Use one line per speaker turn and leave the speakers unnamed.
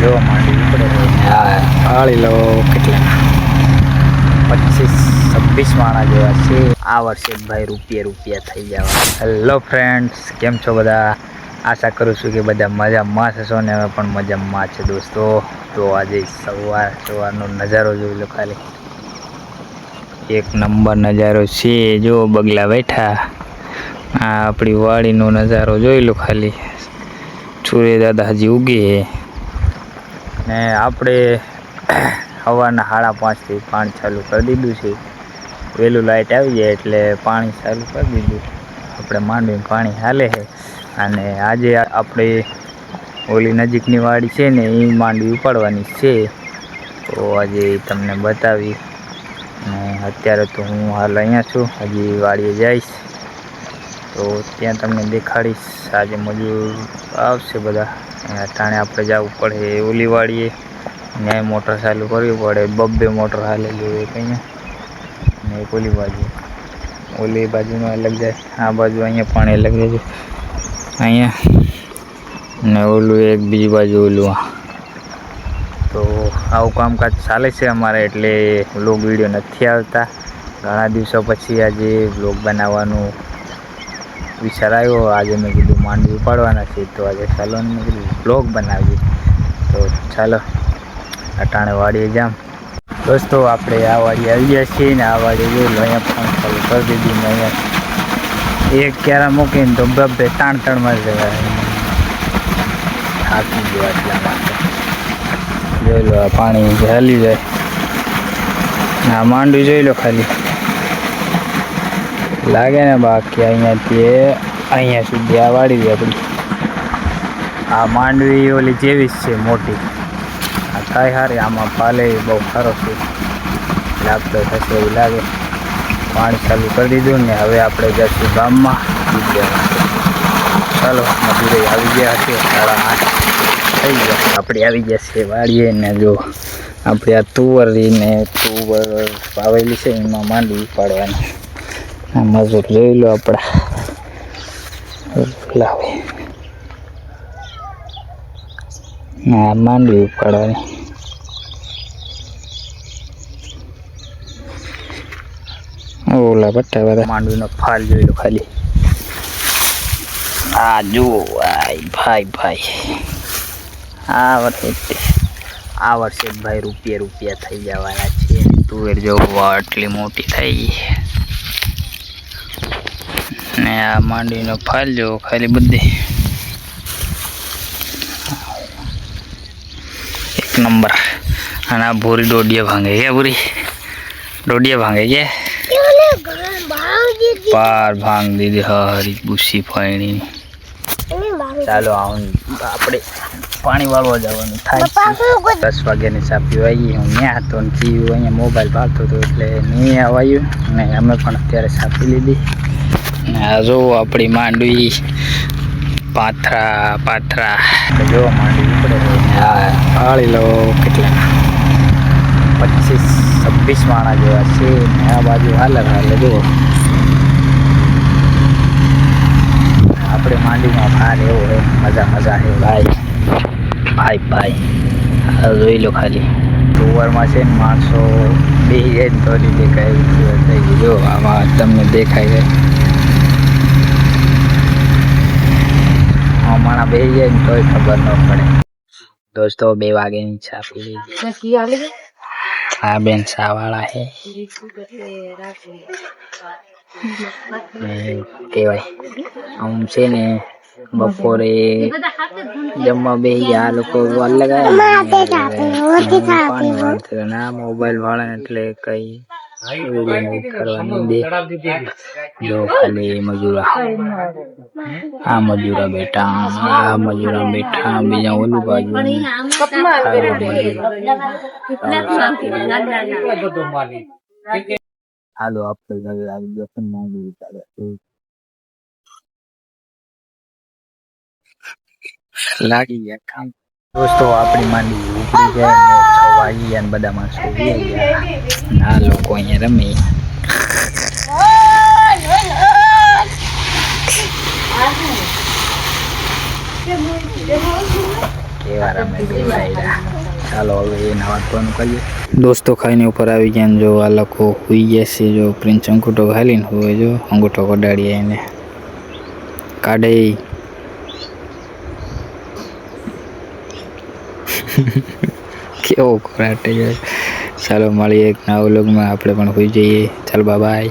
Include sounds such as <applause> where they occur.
જોવા માંડી.
લો કેટલા?
પચીસ છવ્વીસ માણા જેવા છે. આ વર્ષે ભાઈ રૂપિયા રૂપિયા થઈ જવા. હેલો ફ્રેન્ડ્સ કેમ છો બધા? આશા કરું છું કે બધા મજામાં હશો ને હવે પણ મજામાં છે દોસ્તો. તો આજે સવાર સવારનો નજારો જોઈ લો ખાલી. એક નંબર નજારો છે. જો બગલા બેઠા. આ આપણી વાડીનો નજારો જોઈ લો ખાલી. સૂર્ય દાદા હજી ઉગે ને આપણે સવારના સાડા પાંચથી પાણી ચાલુ કરી દીધું છે. વહેલું લાઇટ આવી જાય એટલે પાણી ચાલુ કરી દીધું. આપણે માંડવીને પાણી હાલે છે. અને આજે આપણે ઓલી નજીકની વાડી છે ને એ માંડવી ઉપાડવાની છે. તો આજે તમને બતાવી. અને અત્યારે તો હું હાલ અહીંયા છું. હજી વાડીએ જઈશ. તો ત્યાં તમને દેખાડીશ. આજે મજૂર આવશે બધા. અહીંયા ટાણે આપણે જવું પડે ઓલી વાડીએ ન્યાય મોટર ચાલુ કરવી પડે. બબ્બે મોટર હાલેલી હોય અહીંયા ને. એક ઓલી બાજુ. ઓલી બાજુમાં અલગ જાય. આ બાજુ અહીંયા પાણી અલગ જાય અહીંયા. ને ઓલું એક બીજી બાજુ ઓલું આ. તો આવું કામકાજ ચાલે છે અમારે એટલે વ્લોગ વીડિયો નથી આવતા. ઘણા દિવસો પછી આજે વ્લોગ બનાવવાનું વિચાર આવ્યો, આજે મેં કીધું માંડવી ઉપાડવાના છે, તો આજે ચાલો મેં કીધું બ્લોગ બનાવીએ. તો ચાલો, અટાણે વાડીએ જામ. દોસ્તો, આપણે આ વાડી આવી ગયા છીએ ને આ વાડી લો, અહીંયા પણ ચાલુ કરી દીધી ને અહીંયા. એક ક્યારા મૂકીને તો બબ્બે ત્રણ ત્રણમાં જવાય થાકી ગયો એટલા માટે. જોઈ લો પાણી હલી જાય. ના માંડવી જોઈ લો ખાલી. લાગે ને બાકી અહીંયાથી અહીંયા સુધી આ વાળી આપણી આ માંડવી ઓલી જેવી જ છે મોટી. આ થાય સારી આમાં પાલે બહુ સારો છે. લાગતો થશે એવું લાગે. પાણી ચાલુ કરી દીધું ને હવે આપણે જઈશું ગામમાં. ચાલો મજૂર આવી ગયા હશે સાડા આઠ થઈ ગયા. આપણે આવી ગયા છે વાળીએ ને જો, આપણે આ તુવરીને તુવર વાવેલી છે, એમાં માંડવી પાડવાની આ મજૂર જોઈ લો આપણા. લાવે. આ માંડવી ઉપાડવાની. ઓલા બટા બધા. માંડવીનો ફાલ જોઈ લો ખાલી. આ જુઓ ભાઈ ભાઈ. આ વર્ષે આ વર્ષે ભાઈ રૂપિયા રૂપિયા થઈ જવાના છે. તુવેર જો, આટલી મોટી થઈ. ને આ માંડવીનો ફાલ જેવો ખાલી બધી. એક નંબર. અને આ ભૂરી દોડિયા ભાંગે ગયા ભૂરી. દોડિયા ભાંગે ગયા પાર ભાંગ દીધી હરી ભૂસી ફાઈણી ચાલો, આવું આપણે પાણી વાળવા જવાનું થાય દસ વાગ્યાની ચા પીવાઈ હું ત્યાં હતો ને પીવું અહીંયા મોબાઈલ ભાગતો હતો એટલે નહીં આવ્યું. અને અમે પણ અત્યારે ચા પી લીધી. આ જો આપણી માંડવી પાથરા પાથરા. જોવા માંડવી
લો કેટલા.
પચીસ, છવ્વીસ માણા જેવા છે ને આ બાજુ હાલે હાલે, જુઓ. આપણે માંડવીમાં ભાર એવો હોય મજા મજા હે ભાઈ ભાઈ ભાઈ. આ જોઈ લો ખાલી. ટુવરમાં છે ને માણસો બે જાય ને તો જ ગયું જો, આમાં તમને દેખાય છે. માણા જાય ને તોય ખબર ન પડે. દોસ્તો બે વાગ્યાની ચા પી લીધી. હા બેન સાવાળા હે કેવાય આમ છે ને બપોરે જમવા બે આ લોકો અલગ ના મોબાઈલ વાળા એટલે કઈ જો ખાલી મજૂરા. આ મજૂરા બેટા આ મજૂરા બેઠા બીજા ઓલું બાજુ. હાલો આપણે આવી લાગી ગયા કામ દોસ્તો, આપણી માંડી ઉપડી જાય અને છવાઈ અને બધા માણસો ગયા. ના લોકો અહીંયા રમે. કેવા રમે ચાલો, હવે એના વાંચવાનું કરીએ. દોસ્તો, ખાઈને ઉપર આવી ગયા જો આ લોકો હુઈ ગયા છે, જો પ્રિન્સ અંગૂઠો ઘાલીને હોય જો, અંગૂઠો કડાડીએ એને. કાઢે <laughs> કેવો ખોરાટ ચાલો મળીએ એક નવા વ્લોગમાં. આપણે પણ હોઈ જઈએ. ચાલો બાય